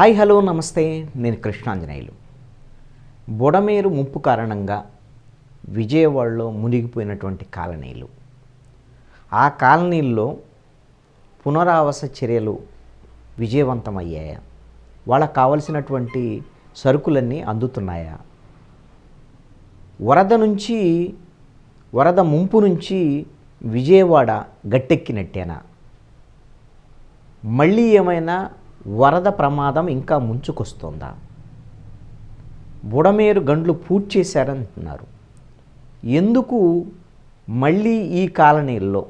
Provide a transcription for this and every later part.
Hi hello నమస్తే. నేను కృష్ణాంజనేయులు. బుడమేరు ముప్పు కారణంగా విజయవాడలో మునిగిపోయినటువంటి కాలనీలు. ఆ కాలనీల్లో పునరావాస చర్యలు విజయవంతమయ్యాయా? వాళ్ళకు కావలసినటువంటి సరుకులన్నీ అందుతున్నాయా? వరద నుంచి వరద ముంపు నుంచి విజయవాడ గట్టెక్కినట్టేనా? మళ్ళీ ఏమైనా వరద ప్రమాదం ఇంకా ముంచుకొస్తుందా? బుడమేరు గండ్లు పూర్తి చేశారంటున్నారు ఎందుకు మళ్ళీ ఈ కాలనీల్లో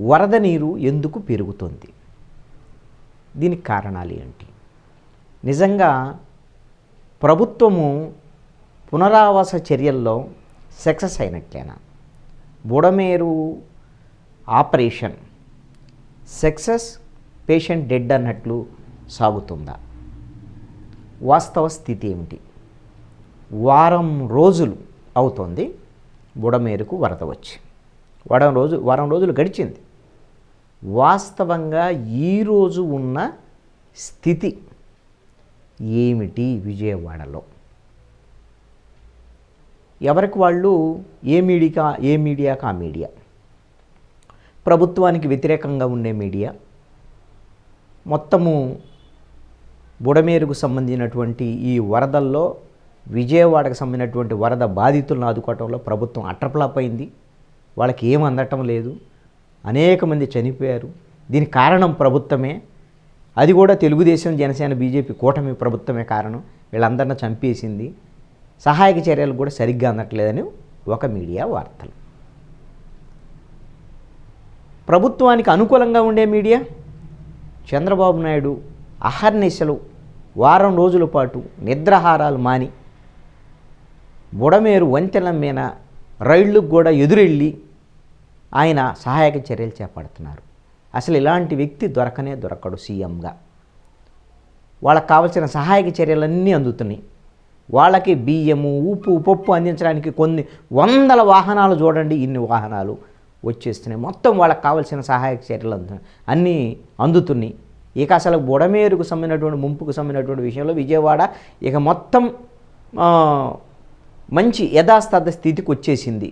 వరద నీరు ఎందుకు పెరుగుతుంది? దీనికి కారణాలు ఏంటి? నిజంగా ప్రభుత్వము పునరావాస చర్యల్లో success అయినట్లేనా? Budameru operation success patient dead అన్నట్లు సాగుతుందా? వాస్తవ స్థితి ఏమిటి? వారం రోజులు అవుతోంది బుడమేరుకు వరద వచ్చి. వారం రోజు వారం రోజులు గడిచింది. వాస్తవంగా ఈరోజు ఉన్న స్థితి ఏమిటి విజయవాడలో? ఎవరికి వాళ్ళు ఏ మీడియా ఏ మీడియాకు ఆ మీడియా? ప్రభుత్వానికి వ్యతిరేకంగా ఉండే మీడియా? మొత్తము బుడమేరుకు సంబంధించినటువంటి ఈ వరదల్లో విజయవాడకు సంబంధించినటువంటి వరద బాధితులను ఆదుకోవటంలో ప్రభుత్వం అట్రప్లాప్ అయింది వాళ్ళకి ఏం అందటం లేదు. అనేక మంది చనిపోయారు. దీనికి కారణం ప్రభుత్వమే. అది కూడా తెలుగుదేశం జనసేన బీజేపీ కూటమి ప్రభుత్వమే కారణం. వీళ్ళందరిని చంపేసింది. సహాయక చర్యలు కూడా సరిగ్గా అందట్లేదని ఒక మీడియా వార్తలు. ప్రభుత్వానికి అనుకూలంగా ఉండే మీడియా? చంద్రబాబు నాయుడు అహర్నిశలు వారం రోజుల పాటు నిద్రహారాలు మాని బుడమేరు వంతెన మీద రైళ్ళకు కూడా ఎదురెళ్ళి ఆయన సహాయక చర్యలు చేపడుతున్నారు. అసలు ఇలాంటి వ్యక్తి దొరకనే దొరకడు సీఎంగా. వాళ్ళకి కావాల్సిన సహాయక చర్యలన్నీ అందుతున్నాయి. వాళ్ళకి బియ్యము ఉప్పు పప్పు అందించడానికి కొన్ని వందల వాహనాలు చూడండి ఇన్ని వాహనాలు. వచ్చేస్తున్నాయి. మొత్తం వాళ్ళకి కావాల్సిన సహాయక చర్యలు అందు అన్నీ అందుతున్నాయి. ఇక అసలు బుడమేరుకు సంబంధించినటువంటి ముంపుకు సంబంధించినటువంటి విషయంలో విజయవాడ ఇక మొత్తం మంచి యథాస్థాత స్థితికి వచ్చేసింది.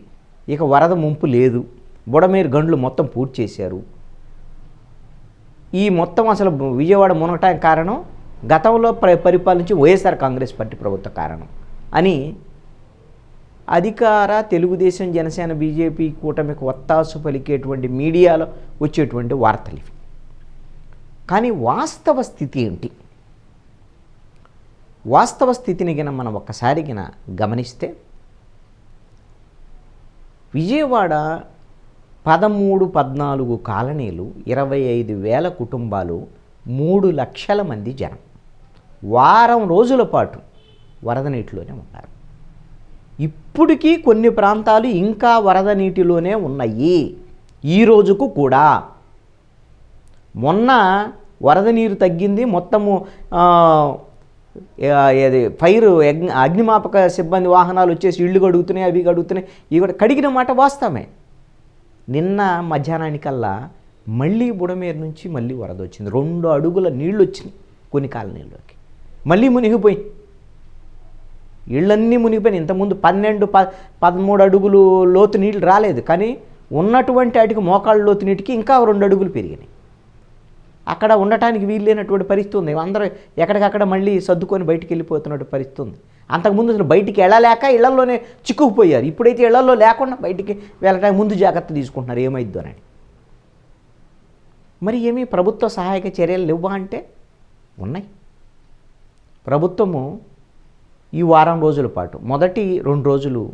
ఇక వరద ముంపు లేదు. బుడమేరు గండ్లు మొత్తం పూర్తి చేశారు. ఈ మొత్తం అసలు విజయవాడ మునగటానికి కారణం గతంలో పరిపాలించి వైఎస్ఆర్ కాంగ్రెస్ పార్టీ ప్రభుత్వ కారణం అని అధికార తెలుగుదేశం జనసేన బీజేపీ కూటమికి ఒత్తాసు పలికేటువంటి మీడియాలో వచ్చేటువంటి వార్తలు ఇవి. కానీ వాస్తవ స్థితి ఏంటి? వాస్తవ స్థితిని గిన మనం ఒక్కసారి గిన గమనిస్తే విజయవాడ పదమూడు పద్నాలుగు కాలనీలు ఇరవై ఐదు వేల కుటుంబాలు మూడు లక్షల మంది జనం. వారం రోజుల పాటు వరద నీటిలోనే ఉన్నారు. ఇప్పటికీ కొన్ని ప్రాంతాలు ఇంకా వరద నీటిలోనే ఉన్నాయి. ఈ రోజుకు కూడా. మొన్న వరద నీరు తగ్గింది. మొత్తము ఏది ఫైర్ అగ్ని అగ్నిమాపక సిబ్బంది వాహనాలు వచ్చేసి ఇళ్ళు కడుగుతున్నాయి అవి కడుగుతున్నాయి. ఇవి కూడా కడిగిన మాట వాస్తవమే. నిన్న మధ్యాహ్నానికల్లా మళ్ళీ బుడమేరు నుంచి మళ్ళీ వరద వచ్చింది. రెండు అడుగుల నీళ్ళు వచ్చినాయి కొన్ని కాలనీల్లోకి. మళ్ళీ మునిగిపోయి ఇళ్ళన్నీ మునిగిపోయినాయి. ఇంతకుముందు పన్నెండు ప పదమూడు అడుగులు లోతు నీళ్ళు రాలేదు. కానీ ఉన్నటువంటి వాటికి మోకాళ్ళ లోతు నీటికి ఇంకా రెండు అడుగులు పెరిగినాయి. అక్కడ ఉండటానికి వీలు లేనటువంటి పరిస్థితి ఉంది. అందరూ ఎక్కడికక్కడ మళ్ళీ సర్దుకొని బయటికి వెళ్ళిపోతున్నట్టు పరిస్థితి ఉంది. అంతకుముందు అసలు బయటికి వెళ్ళలేక ఇళ్ళలోనే చిక్కుకుపోయారు. ఇప్పుడైతే ఇళ్ళలో లేకుండా బయటికి వెళ్ళడానికి ముందు జాగ్రత్త తీసుకుంటున్నారు. ఏమైద్దో అని. మరి ఏమీ ప్రభుత్వ సహాయక చర్యలు లేవా అంటే? ఉన్నాయి. ప్రభుత్వము ఈ వారం రోజుల పాటు. మొదటి రెండు రోజులు.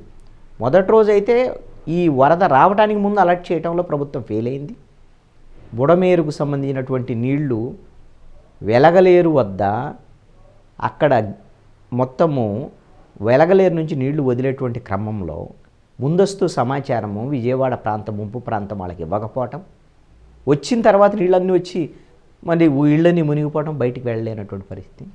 మొదటి రోజు అయితే ఈ వరద రావడానికి ముందు అలర్ట్ చేయడంలో ప్రభుత్వం ఫెయిల్ అయింది. బుడమేరుకు సంబంధించినటువంటి నీళ్ళు వెలగలేరు వద్ద అక్కడ మొత్తము వెలగలేరు నుంచి నీళ్ళు వదిలేటువంటి క్రమంలో ముందస్తు సమాచారము విజయవాడ ప్రాంతం ముంపు ప్రాంతం వాళ్ళకి ఇవ్వకపోవటం. వచ్చిన తర్వాత నీళ్ళన్నీ వచ్చి మళ్ళీ ఇళ్ళని మునిగిపోవడం బయటికి వెళ్ళలేనటువంటి పరిస్థితి.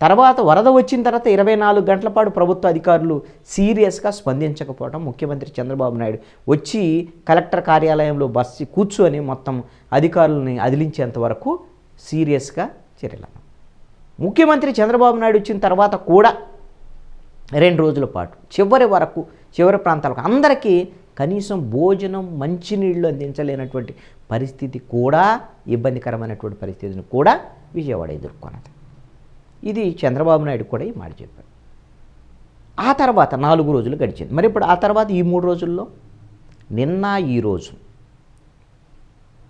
తర్వాత వరద వచ్చిన తర్వాత ఇరవై నాలుగు గంటల పాటు ప్రభుత్వ అధికారులు సీరియస్గా స్పందించకపోవడం ముఖ్యమంత్రి చంద్రబాబు నాయుడు వచ్చి కలెక్టర్ కార్యాలయంలో బస్సు కూర్చొని మొత్తం అధికారులని అదిలించేంత వరకు సీరియస్గా చర్యలు ముఖ్యమంత్రి చంద్రబాబు నాయుడు వచ్చిన తర్వాత కూడా రెండు రోజుల పాటు చివరి వరకు చివరి ప్రాంతాలకు అందరికీ కనీసం భోజనం మంచినీళ్ళు అందించలేనటువంటి పరిస్థితి కూడా ఇబ్బందికరమైనటువంటి పరిస్థితిని కూడా విజయవాడ ఎదుర్కొన్నది. ఇది చంద్రబాబు నాయుడు కూడా ఈ మాట చెప్పారు. ఆ తర్వాత నాలుగు రోజులు గడిచింది. మరి ఇప్పుడు ఆ తర్వాత ఈ మూడు రోజుల్లో నిన్న ఈరోజు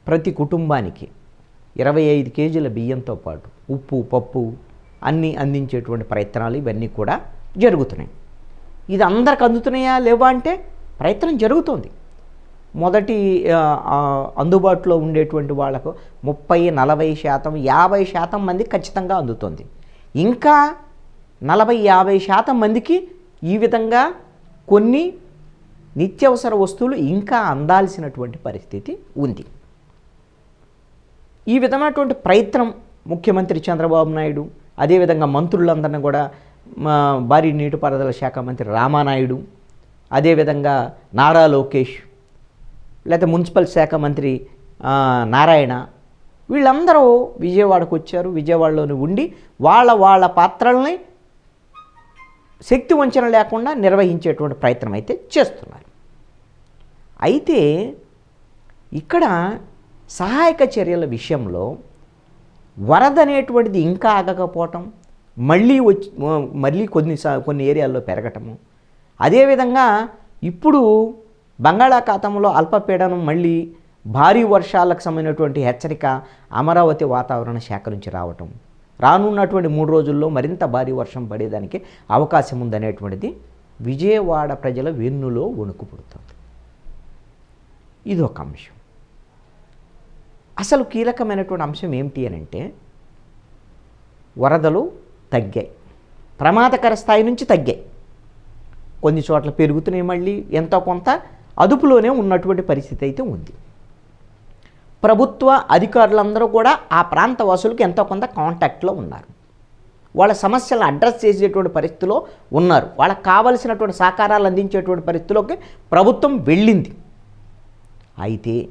ప్రతి కుటుంబానికి ఇరవై ఐదు కేజీల బియ్యంతో పాటు ఉప్పు పప్పు అన్నీ అందించేటువంటి ప్రయత్నాలు ఇవన్నీ కూడా జరుగుతున్నాయి. ఇది అందరికి అందుతున్నాయా లేవా అంటే ప్రయత్నం జరుగుతోంది. మొదటి అందుబాటులో ఉండేటువంటి వాళ్ళకు ముప్పై నలభై శాతం యాభై శాతం మంది ఖచ్చితంగా అందుతుంది. ఇంకా నలభై యాభై శాతం మందికి ఈ విధంగా కొన్ని నిత్యావసర వస్తువులు ఇంకా అందాల్సినటువంటి పరిస్థితి ఉంది. ఈ విధమైనటువంటి ప్రయత్నం ముఖ్యమంత్రి చంద్రబాబు నాయుడు అదేవిధంగా మంత్రులందరినీ కూడా మా భారీ నీటిపారుదల శాఖ మంత్రి రామానాయుడు అదేవిధంగా నారా లోకేష్ లేకపోతే మున్సిపల్ శాఖ మంత్రి నారాయణ వీళ్ళందరూ విజయవాడకు వచ్చారు విజయవాడలోని ఉండి వాళ్ళ వాళ్ళ పాత్రల్ని శక్తి వంచన లేకుండా నిర్వహించేటువంటి ప్రయత్నం అయితే చేస్తున్నారు. అయితే ఇక్కడ సహాయక చర్యల విషయంలో వరద అనేటువంటిది ఇంకా ఆగకపోవటం మళ్ళీ వచ్చి మళ్ళీ కొన్ని సా- కొన్ని ఏరియాల్లో పెరగటము అదేవిధంగా ఇప్పుడు బంగాళాఖాతంలో అల్పపీడనం మళ్ళీ భారీ వర్షాలకు సంబంధించినటువంటి హెచ్చరిక అమరావతి వాతావరణ శాఖ నుంచి రావటం. రానున్నటువంటి మూడు రోజుల్లో మరింత భారీ వర్షం పడేదానికి అవకాశం ఉందనేటువంటిది విజయవాడ ప్రజల వెన్నులో వణుకు పుడుతుంది. ఇది ఒక అంశం. అసలు కీలకమైనటువంటి అంశం ఏమిటి అని అంటే వరదలు తగ్గాయి. ప్రమాదకర స్థాయి నుంచి తగ్గాయి. కొన్ని చోట్ల పెరుగుతున్నాయి మళ్ళీ ఎంతో కొంత. అదుపులోనే ఉన్నటువంటి పరిస్థితి అయితే ఉంది. ప్రభుత్వ అధికారులందరూ కూడా ఆ ప్రాంత వాసులకు ఎంతో కొంత కాంటాక్ట్లో ఉన్నారు. వాళ్ళ సమస్యలను అడ్రస్ చేసేటువంటి పరిస్థితిలో ఉన్నారు. వాళ్ళకి కావలసినటువంటి సహకారాలు అందించేటువంటి పరిస్థితిలోకి ప్రభుత్వం వెళ్ళింది. అయితే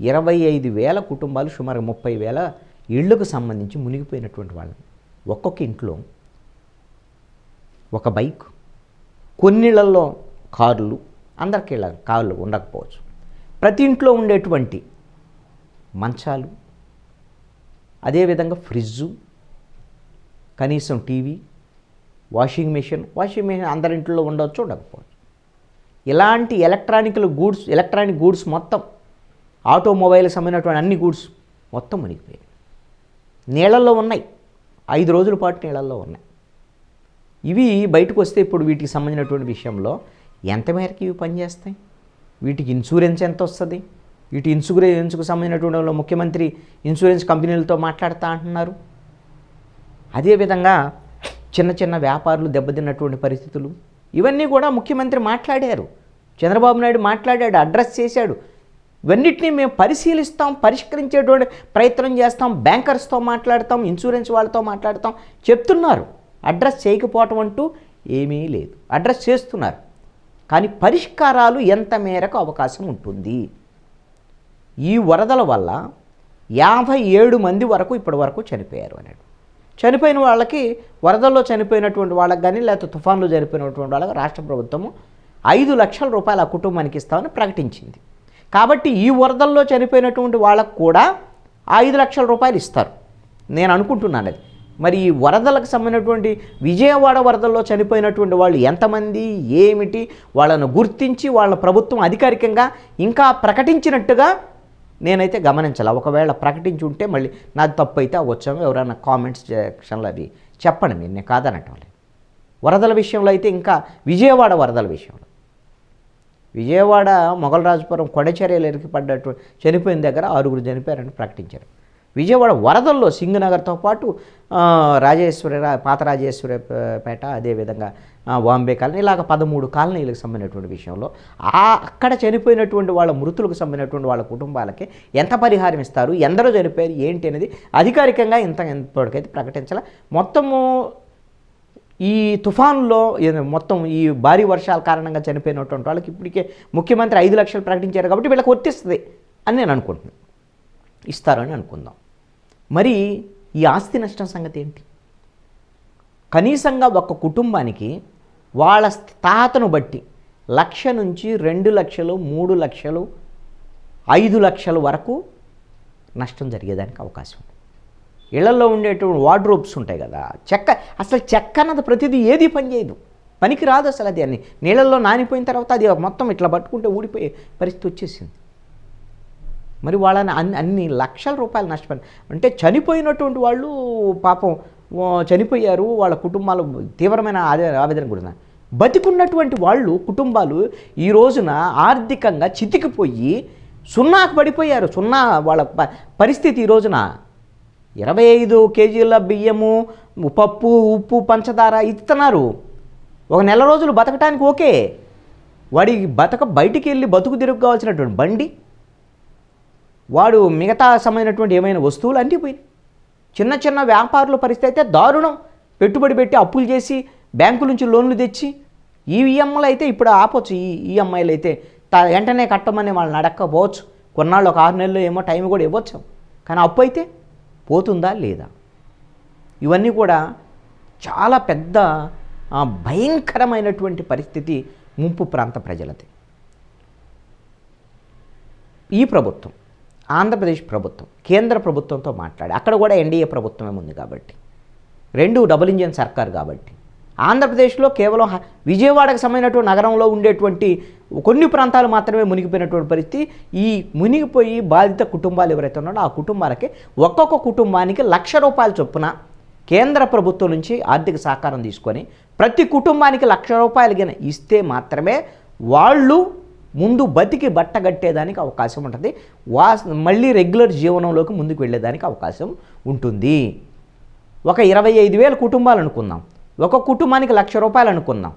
ఇరవై ఐదు వేల కుటుంబాలు సుమారు ముప్పై వేల ఇళ్ళకు సంబంధించి మునిగిపోయినటువంటి వాళ్ళని. ఒక్కొక్క ఇంట్లో ఒక బైక్ కొన్నిళ్ళలో కార్లు అందరికీ కార్లు ఉండకపోవచ్చు. ప్రతి ఇంట్లో ఉండేటువంటి మంచాలు అదేవిధంగా ఫ్రిడ్జు కనీసం TV washing machine washing machine అందరింట్లో ఉండవచ్చు ఉండకపోవచ్చు. ఇలాంటి ఎలక్ట్రానికల్ గూడ్స్ ఎలక్ట్రానిక్ గూడ్స్ మొత్తం ఆటోమొబైల్కి సంబంధించినటువంటి అన్ని గూడ్స్ మొత్తం మునిగిపోయాయి. నీళ్ళల్లో ఉన్నాయి. ఐదు రోజుల పాటు నీళ్ళల్లో ఉన్నాయి. ఇవి బయటకు వస్తే ఇప్పుడు వీటికి సంబంధించినటువంటి విషయంలో ఎంత మేరకు ఇవి పనిచేస్తాయి? వీటికి ఇన్సూరెన్స్ ఎంత వస్తుంది? ఇటు ఇన్సూరెన్స్కు సంబంధించినటువంటి ముఖ్యమంత్రి ఇన్సూరెన్స్ కంపెనీలతో మాట్లాడుతూ అంటున్నారు. అదేవిధంగా చిన్న చిన్న వ్యాపారులు దెబ్బతిన్నటువంటి పరిస్థితులు ఇవన్నీ కూడా ముఖ్యమంత్రి మాట్లాడారు. చంద్రబాబు నాయుడు మాట్లాడాడు అడ్రస్ చేశాడు. ఇవన్నిటిని మేము పరిశీలిస్తాం పరిష్కరించేటువంటి ప్రయత్నం చేస్తాం బ్యాంకర్స్తో మాట్లాడతాం ఇన్సూరెన్స్ వాళ్ళతో మాట్లాడతాం చెప్తున్నారు. అడ్రస్ చేయకపోవటం అంటూ ఏమీ లేదు. అడ్రస్ చేస్తున్నారు. కానీ పరిష్కారాలు ఎంత మేరకు అవకాశం ఉంటుంది? ఈ వరదల వల్ల యాభై ఏడు మంది వరకు ఇప్పటి వరకు చనిపోయారు అన్నాడు చనిపోయిన వాళ్ళకి వరదల్లో చనిపోయినటువంటి వాళ్ళకి కానీ లేకపోతే తుఫాన్లో చనిపోయినటువంటి వాళ్ళకి రాష్ట్ర ప్రభుత్వము ఐదు లక్షల రూపాయలు ఆ కుటుంబానికి ఇస్తామని ప్రకటించింది. కాబట్టి ఈ వరదల్లో చనిపోయినటువంటి వాళ్ళకు కూడా ఐదు లక్షల రూపాయలు ఇస్తారు. నేను అనుకుంటున్నాను అది. మరి ఈ వరదలకు సంబంధించినటువంటి విజయవాడ వరదల్లో చనిపోయినటువంటి వాళ్ళు ఎంతమంది ఏమిటి? వాళ్ళను గుర్తించి వాళ్ళ ప్రభుత్వం అధికారికంగా ఇంకా ప్రకటించినట్టుగా నేనైతే గమనించాలి? ఒకవేళ ప్రకటించి ఉంటే మళ్ళీ నాది తప్పు అయితే అవ్వచ్చాము ఎవరైనా కామెంట్స్ సెక్షన్లో అవి చెప్పండి మీరు నేను కాదనటం లేదు. వరదల విషయంలో అయితే ఇంకా విజయవాడ వరదల విషయంలో. విజయవాడ మొగలరాజుపురం కొడచెర్యలు ఎరికిపడ్డట్టు చనిపోయిన దగ్గర ఆరుగురు చనిపోయారని ప్రకటించారు. విజయవాడ వరదల్లో సింగనగర్తో పాటు రాజేశ్వరి పాత రాజేశ్వరిపేట పేట అదేవిధంగా వాంబే బాంబే కాలనీ ఇలాగ పదమూడు కాలనీలకు సంబంధించినటువంటి విషయంలో ఆ అక్కడ చనిపోయినటువంటి వాళ్ళ మృతులకు సంబంధించినటువంటి వాళ్ళ కుటుంబాలకి ఎంత పరిహారం ఇస్తారు ఎందరో చనిపోయారు ఏంటి అనేది అధికారికంగా ఇంత ఇప్పటికైతే ప్రకటించాల. మొత్తము ఈ తుఫాన్లో మొత్తం ఈ భారీ వర్షాల కారణంగా చనిపోయినటువంటి వాళ్ళకి ఇప్పటికే ముఖ్యమంత్రి ఐదు లక్షలు ప్రకటించారు కాబట్టి వీళ్ళకి వర్తిస్తుంది అని నేను అనుకుంటున్నాను. ఇస్తారని అనుకుందాం. మరి ఈ ఆస్తి నష్టం సంగతి ఏంటి? కనీసంగా ఒక కుటుంబానికి వాళ్ళ తాతను బట్టి లక్ష నుంచి రెండు లక్షలు మూడు లక్షలు ఐదు లక్షల వరకు నష్టం జరిగేదానికి అవకాశం ఉంది. ఇళ్ళలో ఉండేటువంటి వార్డ్రోబ్స్ ఉంటాయి కదా చెక్క అసలు చెక్క అన్నది ప్రతిదీ ఏది పని చేయదు. పనికి రాదు అసలు అది అన్ని. నీళ్ళల్లో నానిపోయిన తర్వాత అది మొత్తం ఇట్లా పట్టుకుంటే ఊడిపోయే పరిస్థితి వచ్చేసింది. మరి వాళ్ళని అన్ని అన్ని లక్షల రూపాయలు నష్టపోయి అంటే చనిపోయినటువంటి వాళ్ళు పాపం చనిపోయారు వాళ్ళ కుటుంబాలు తీవ్రమైన ఆదే- ఆవేదన కూడా బతికున్నటువంటి వాళ్ళు కుటుంబాలు ఈ రోజున ఆర్థికంగా చితికిపోయి సున్నాకు పడిపోయారు. సున్నా వాళ్ళ ప- పరిస్థితి ఈ రోజున. ఇరవై ఐదు కేజీల బియ్యము పప్పు ఉప్పు పంచదార ఇస్తున్నారు. ఒక నెల రోజులు బతకటానికి ఓకే. వాడి బతక బయటికి వెళ్ళి బతుకు తిరుగు కావాల్సినటువంటి బండి వాడు మిగతా సమయమైనటువంటి ఏమైనా వస్తువులు అంటిపోయినాయి చిన్న చిన్న వ్యాపారుల పరిస్థితి అయితే దారుణం. పెట్టుబడి పెట్టి అప్పులు చేసి బ్యాంకు నుంచి లోన్లు తెచ్చి ఈ ఈఎంఐలు అయితే ఇప్పుడు ఆపొచ్చు. ఈ ఈఎంఐలు అయితే త- వెంటనే కట్టమని వాళ్ళని నడక్కపోవచ్చు. కొన్నాళ్ళు ఒక ఆరు నెలలు ఏమో టైం కూడా ఇవ్వచ్చు. కానీ అప్పు అయితే పోతుందా లేదా? ఇవన్నీ కూడా చాలా పెద్ద భయంకరమైనటువంటి పరిస్థితి ముంపు ప్రాంత ప్రజలది. ఈ ప్రభుత్వం ఆంధ్రప్రదేశ్ ప్రభుత్వం కేంద్ర ప్రభుత్వంతో మాట్లాడి అక్కడ కూడా ఎన్డీఏ ప్రభుత్వమే ఉంది కాబట్టి. రెండు డబుల్ ఇంజిన్ సర్కార్ కాబట్టి. ఆంధ్రప్రదేశ్లో కేవలం విజయవాడకు సంబంధించినటువంటి నగరంలో ఉండేటువంటి కొన్ని ప్రాంతాలు మాత్రమే మునిగిపోయినటువంటి పరిస్థితి. ఈ మునిగిపోయి బాధిత కుటుంబాలు ఎవరైతే ఉన్నారో ఆ కుటుంబాలకి ఒక్కొక్క కుటుంబానికి లక్ష రూపాయల చొప్పున కేంద్ర ప్రభుత్వం నుంచి ఆర్థిక సహకారం తీసుకొని ప్రతి కుటుంబానికి లక్ష రూపాయలు గిన ఇస్తే మాత్రమే వాళ్ళు ముందు బతికి బట్ట కట్టేదానికి అవకాశం ఉంటుంది. వా మళ్ళీ రెగ్యులర్ జీవనంలోకి ముందుకు వెళ్ళేదానికి అవకాశం ఉంటుంది. ఒక ఇరవై ఐదు వేల కుటుంబాలు అనుకుందాం. ఒక కుటుంబానికి లక్ష రూపాయలు అనుకుందాం.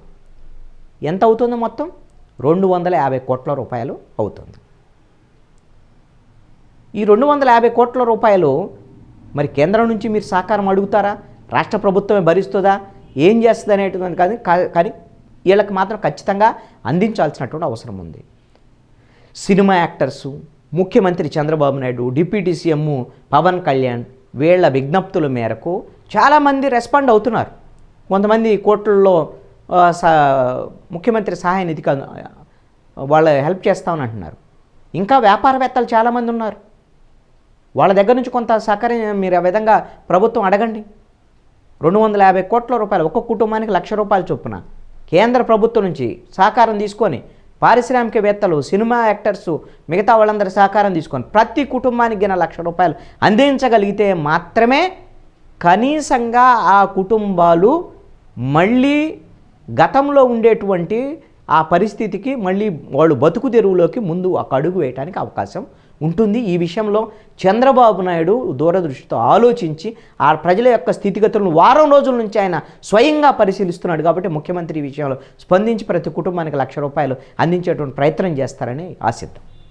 ఎంత అవుతుంది మొత్తం? రెండు వందల యాభై కోట్ల రూపాయలు అవుతుంది. ఈ రెండు వందల యాభై కోట్ల రూపాయలు మరి కేంద్రం నుంచి మీరు సహకారం అడుగుతారా? రాష్ట్ర ప్రభుత్వమే భరిస్తుందా? ఏం చేస్తుంది అనేటువంటి కానీ కా- కానీ వీళ్ళకి మాత్రం ఖచ్చితంగా అందించాల్సినటువంటి అవసరం ఉంది. సినిమా యాక్టర్సు ముఖ్యమంత్రి చంద్రబాబు నాయుడు డిప్యూటీ సీఎం పవన్ కళ్యాణ్ వీళ్ళ విజ్ఞప్తుల మేరకు చాలామంది రెస్పాండ్ అవుతున్నారు. కొంతమంది కోట్లలో ముఖ్యమంత్రి సహాయ నిధికి వాళ్ళ హెల్ప్ చేస్తామని అంటున్నారు. ఇంకా వ్యాపారవేత్తలు చాలామంది ఉన్నారు. వాళ్ళ దగ్గర నుంచి కొంత సహకారం మీరు ఆ విధంగా ప్రభుత్వం అడగండి. రెండు వందల యాభై కోట్ల రూపాయలు ఒక్కొక్క కుటుంబానికి లక్ష రూపాయలు చొప్పున కేంద్ర ప్రభుత్వం నుంచి సహకారం తీసుకొని పారిశ్రామికవేత్తలు సినిమా యాక్టర్స్ మిగతా వాళ్ళందరి సహకారం తీసుకొని ప్రతి కుటుంబానికి గిన లక్ష రూపాయలు అందించగలిగితే మాత్రమే కనీసంగా ఆ కుటుంబాలు మళ్ళీ గతంలో ఉండేటువంటి ఆ పరిస్థితికి మళ్ళీ వాళ్ళు బతుకు తెరువులోకి ముందు ఒక అడుగు వేయడానికి అవకాశం ఉంటుంది. ఈ విషయంలో చంద్రబాబు నాయుడు దూరదృష్టితో ఆలోచించి ఆ ప్రజల యొక్క స్థితిగతులను వారం రోజుల నుంచి ఆయన స్వయంగా పరిశీలిస్తున్నాడు కాబట్టి ముఖ్యమంత్రి ఈ విషయంలో స్పందించి ప్రతి కుటుంబానికి లక్ష రూపాయలు అందించేటువంటి ప్రయత్నం చేస్తారని ఆశిద్దాం.